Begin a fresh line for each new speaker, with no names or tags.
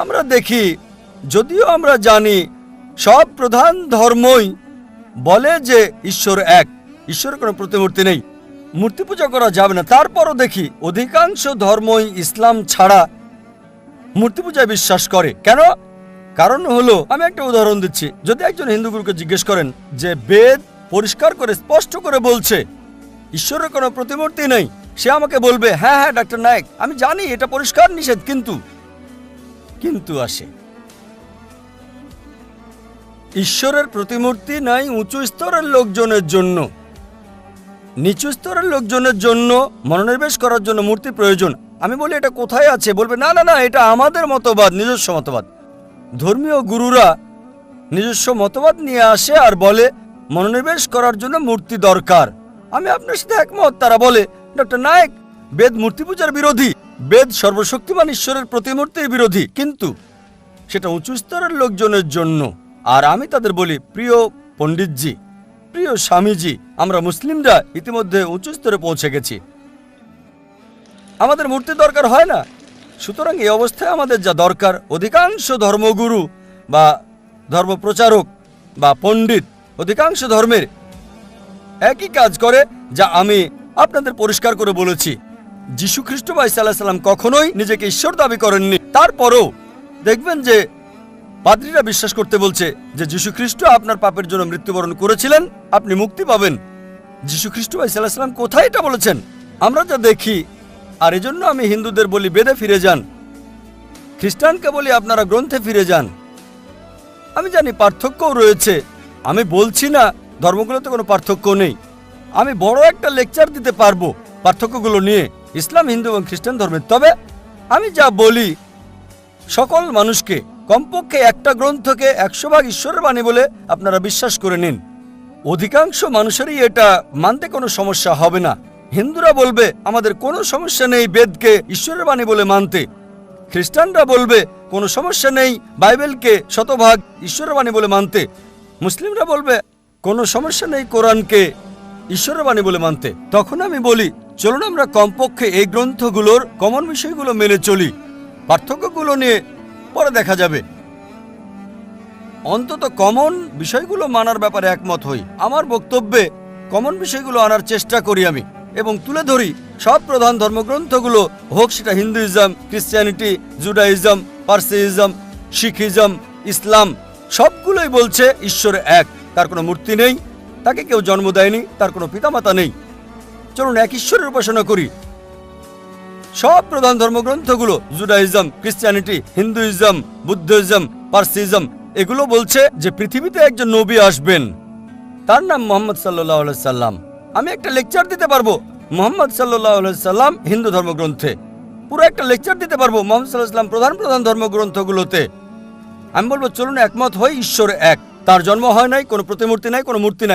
আমরা দেখি, যদিও আমরা জানি সব প্রধান ধর্মই বলে যে ঈশ্বর এক, ঈশ্বরের কোনো প্রতিমূর্তি নেই, মূর্তি পূজা করা যাবে না। তারপরও দেখি, অধিকাংশ ধর্মই ইসলাম ছাড়া মূর্তি পূজায় বিশ্বাস করে। কেন? কারণ হলো, আমি একটা উদাহরণ দিচ্ছি। যদি একজন হিন্দু গুরুকে জিজ্ঞেস করেন যে বেদ পরিষ্কার করে, স্পষ্ট করে বলছে, ঈশ্বরের কোনো প্রতিমূর্তি নেই সে আমাকে বলবে হ্যাঁ হ্যাঁ ডাক্তার নায়ক, আমি জানি এটা পরিষ্কার নিষেধ, কিন্তু কিন্তু আসে। ঈশ্বরের প্রতিমূর্তি নাই উঁচু স্তরের লোকজনের জন্য। নিচু স্তরের লোকজনের জন্য মনোনিবেশ করার জন্য মূর্তি প্রয়োজন। আমি বলি, এটা কোথায় আছে? বলবে, না না না, এটা আমাদের মতবাদ, নিজস্ব মতবাদ। ধর্মীয় গুরুরা নিজস্ব মতবাদ নিয়ে আসে আর বলে, মনোনিবেশ করার জন্য মূর্তি দরকার। আমি আপনার সাথে একমত, তারা বলে, ডক্টর নায়ক, বেদ মূর্তি পূজার বিরোধী। বেদ সর্বশক্তিমান ঈশ্বরের প্রতিমূর্তির বিরোধী, কিন্তু সেটা উঁচু স্তরের লোকজনের জন্য। আর আমি তাদের বলি, প্রিয় পণ্ডিতজি, প্রিয় স্বামীজি, আমরা মুসলিমরা ইতিমধ্যে উঁচু স্তরে পৌঁছে গেছি। আমাদের মূর্তি দরকার হয় না। সুতরাং এই অবস্থায় আমাদের যা দরকার, অধিকাংশ ধর্মগুরু বা ধর্মপ্রচারক বা পণ্ডিত, অধিকাংশ ধর্মের একই কাজ করে, যা আমি আপনাদের পরিষ্কার করে বলেছি। যীশু খ্রিস্ট বা ইসাল্লাহ সাল্লাম কখনোই নিজেকে ঈশ্বর দাবি করেননি। তারপরও দেখবেন যে পাদ্রীরা বিশ্বাস করতে বলছে যে যীশু খ্রিস্ট আপনার পাপের জন্য মৃত্যুবরণ করেছিলেন, আপনি মুক্তি পাবেন। যীশু খ্রিস্ট বা ইসাল্লাহ সাল্লাম কোথায় এটা বলেছেন? আমরা যা দেখি, আর এজন্য আমি হিন্দুদের বলি, বেদে ফিরে যান। খ্রিস্টানকে বলি, আপনারা গ্রন্থে ফিরে যান। আমি জানি পার্থক্যও রয়েছে। আমি বলছি না, ধর্মগুলোতে কোনো পার্থক্য নেই। আমি বড় একটা লেকচার দিতে পারব পার্থক্যগুলো নিয়ে। ইসলাম, হিন্দু এবং খ্রিস্টান ধর্মের তবে আমি যা বলি, সকল মানুষকে, কমপক্ষে একটা গ্রন্থকে একশো ভাগ ঈশ্বরের বাণী বলে আপনারা বিশ্বাস করে নিন। অধিকাংশ মানুষেরই এটা মানতে কোনো সমস্যা হবে না। হিন্দুরা বলবে, আমাদের কোনো সমস্যা নেই বেদকে ঈশ্বরের বাণী বলে মানতে। খ্রিস্টানরা বলবে, কোনো সমস্যা নেই বাইবেলকে শতভাগ ঈশ্বরের বাণী বলে মানতে। মুসলিমরা বলবে, কোনো সমস্যা নেই কোরআনকে ঈশ্বরের বাণী বলে মানতে। তখন আমি বলি চলুন আমরা কমপক্ষে এই গ্রন্থগুলোর কমন বিষয়গুলো মেনে চলি। পার্থক্যগুলো নিয়ে পরে দেখা যাবে। অন্তত কমন বিষয়গুলো মানার ব্যাপারে একমত হই। আমার বক্তব্যে কমন বিষয়গুলো আনার চেষ্টা করি আমি এবং তুলে ধরি সব প্রধান ধর্মগ্রন্থগুলো। হোক সেটা Hinduism Christianity Judaism Parsism Sikhism, ইসলাম, সবগুলোই বলছে ঈশ্বর এক। তার কোনো মূর্তি নেই, তাকে কেউ জন্ম দেয়নি, তার কোনো পিতামাতা নেই। চলুন এক ঈশ্বরের উপাসনা করি। সব প্রধান ধর্মগ্রন্থগুলো Judaism Christianity Hinduism, Buddhism, Parsism, এগুলো বলছে যে পৃথিবীতে একজন নবী আসবেন। তার নাম মোহাম্মদ সাল্লাহ সাল্লাম। আমি একটা লেকচার দিতে পারব মোহাম্মদ সাল্লাহ সাল্লাম হিন্দু ধর্মগ্রন্থে। পুরো একটা লেকচার দিতে পারব মোহাম্মদ সাল্লাহ সাল্লাম প্রধান প্রধান ধর্মগ্রন্থগুলোতে। আমি বলব, চলুন একমত হই ঈশ্বর এক। তার জন্ম হয় নাই, কোনো প্রতিমূর্তি নাই, কোনো মূর্তি নাই।